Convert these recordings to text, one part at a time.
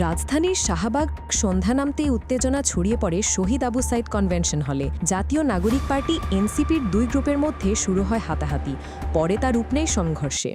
রাজধানীর শাহবাগ সন্ধ্যা নামতেই উত্তেজনা ছড়িয়ে পড়ে শহীদ আবু সাইদ কনভেনশন হলে। জাতীয় নাগরিক পার্টি এনসিপির দুই গ্রুপের মধ্যে শুরু হয় হাতাহাতি। পরে তা রূপ নেই সংঘর্ষে।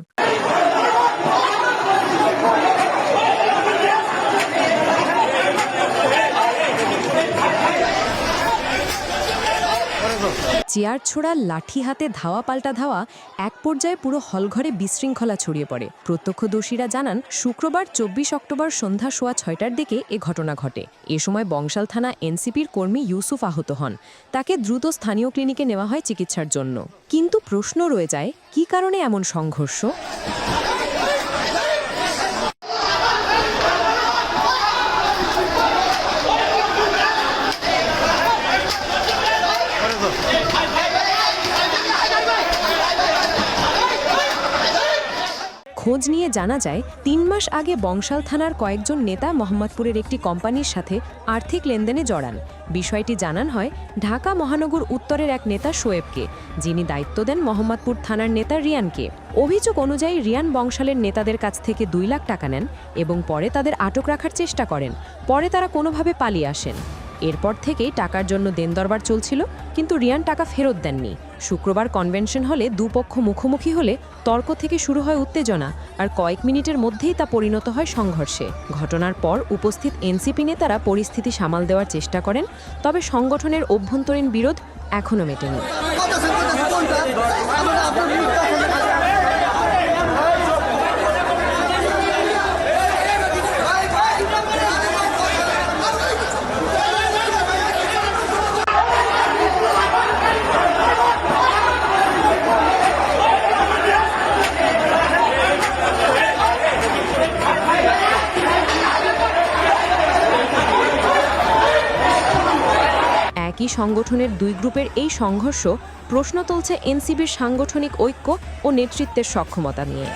চেয়ার ছোড়া লাঠি হাতে ধাওয়া পাল্টা ধাওয়া এক পর্যায়ে পুরো হলঘরে বিশৃঙ্খলা ছড়িয়ে পড়ে। প্রত্যক্ষদর্শীরা জানান, শুক্রবার চব্বিশ অক্টোবর সন্ধ্যা সোয়া ছয়টার দিকে এ ঘটনা ঘটে। এ সময় বংশাল থানা এনসিপির কর্মী ইউসুফ আহত হন। তাকে দ্রুত স্থানীয় ক্লিনিকে নেওয়া হয় চিকিৎসার জন্য। কিন্তু প্রশ্ন রয়ে যায়, কী কারণে এমন সংঘর্ষ? খোঁজ নিয়ে জানা যায়, তিন মাস আগে বংশাল থানার কয়েকজন নেতা মোহাম্মদপুরের একটি কোম্পানির সাথে আর্থিক লেনদেনে জড়ান। বিষয়টি জানান হয় ঢাকা মহানগর উত্তরের এক নেতা শোয়েবকে, যিনি দায়িত্ব দেন মোহাম্মদপুর থানার নেতা রিয়ানকে। অভিযোগ অনুযায়ী রিয়ান বংশালের নেতাদের কাছ থেকে দুই লাখ টাকা নেন এবং পরে তাদের আটক রাখার চেষ্টা করেন। পরে তারা কোনোভাবে পালিয়ে আসেন। এরপর থেকেই টাকার জন্য দেন দরবার চলছিল, কিন্তু রিয়ান টাকা ফেরত দেননি। শুক্রবার কনভেনশন হলে দুপক্ষ মুখোমুখি হলে তর্ক থেকে শুরু হয় উত্তেজনা, আর কয়েক মিনিটের মধ্যেই তা পরিণত হয় সংঘর্ষে। ঘটনার পর উপস্থিত এনসিপি নেতারা পরিস্থিতি সামাল দেওয়ার চেষ্টা করেন, তবে সংগঠনের অভ্যন্তরীণ বিরোধ এখনও মেটেনি। একই সংগঠনের দুই গ্রুপের এই সংঘর্ষ প্রশ্ন তুলছে এনসিবির সাংগঠনিক ঐক্য ও নেতৃত্বের সক্ষমতা নিয়ে।